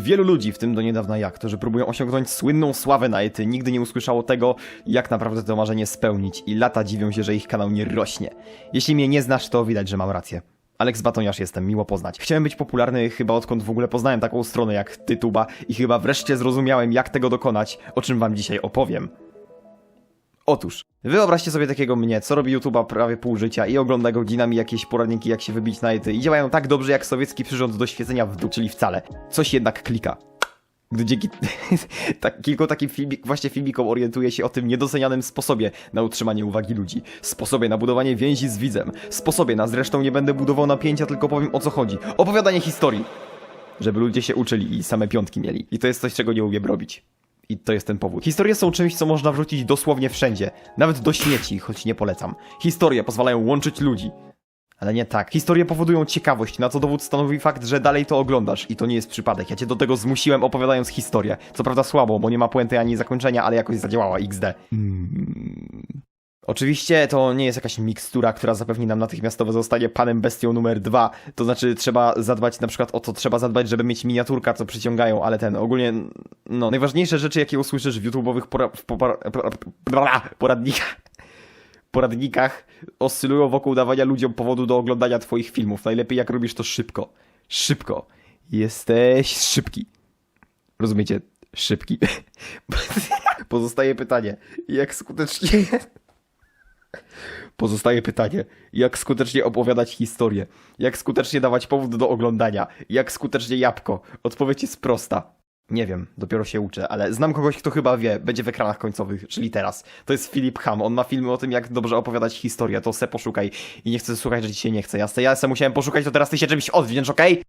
Wielu ludzi, w tym do niedawna jak, którzy próbują osiągnąć słynną sławę na ety, nigdy nie usłyszało tego, jak naprawdę to marzenie spełnić i lata dziwią się, że ich kanał nie rośnie. Jeśli mnie nie znasz, to widać, że mam rację. Alex Batoniarz jestem, miło poznać. Chciałem być popularny chyba odkąd w ogóle poznałem taką stronę jak Tytuba i chyba wreszcie zrozumiałem, jak tego dokonać, o czym wam dzisiaj opowiem. Otóż, wyobraźcie sobie takiego mnie, co robi YouTube'a prawie pół życia i ogląda godzinami jakieś poradniki, jak się wybić na ety i działają tak dobrze jak sowiecki przyrząd do świecenia w dół, czyli wcale. Coś jednak klika. Gdy dzięki tak, kilku takim filmik, właśnie filmikom orientuje się o tym niedocenianym sposobie na utrzymanie uwagi ludzi, sposobie na budowanie więzi z widzem, sposobie na zresztą nie będę budował napięcia, tylko powiem o co chodzi. Opowiadanie historii. Żeby ludzie się uczyli i same piątki mieli. I to jest coś, czego nie umiem robić. I to jest ten powód. Historie są czymś, co można wrzucić dosłownie wszędzie. Nawet do śmieci, choć nie polecam. Historie pozwalają łączyć ludzi. Ale nie tak. Historie powodują ciekawość, na co dowód stanowi fakt, że dalej to oglądasz. I to nie jest przypadek. Ja cię do tego zmusiłem opowiadając historię. Co prawda słabo, bo nie ma puenty ani zakończenia, ale jakoś zadziałała XD. Mm. Oczywiście to nie jest jakaś mikstura, która zapewni nam natychmiastowe zostanie panem bestią numer dwa. To znaczy trzeba zadbać na przykład o to, trzeba zadbać, żeby mieć miniaturka, co przyciągają, ale ten ogólnie, no, najważniejsze rzeczy, jakie usłyszysz w YouTube'owych pora, poradnikach, poradnikach oscylują wokół dawania ludziom powodu do oglądania twoich filmów. Najlepiej jak robisz to szybko. Szybko. Jesteś szybki. Rozumiecie? Szybki. Pozostaje pytanie, jak skutecznie... Pozostaje pytanie, jak skutecznie opowiadać historię? Jak skutecznie dawać powód do oglądania? Jak skutecznie jabłko? Odpowiedź jest prosta. Nie wiem, dopiero się uczę, ale znam kogoś, kto chyba wie, będzie w ekranach końcowych, czyli teraz. To jest Filip Ham, on ma filmy o tym, jak dobrze opowiadać historię, to se poszukaj. I nie chcę słuchać, że ci się nie chce, jasne? Ja se musiałem poszukać, to teraz ty się czymś odwdzięcz, okej?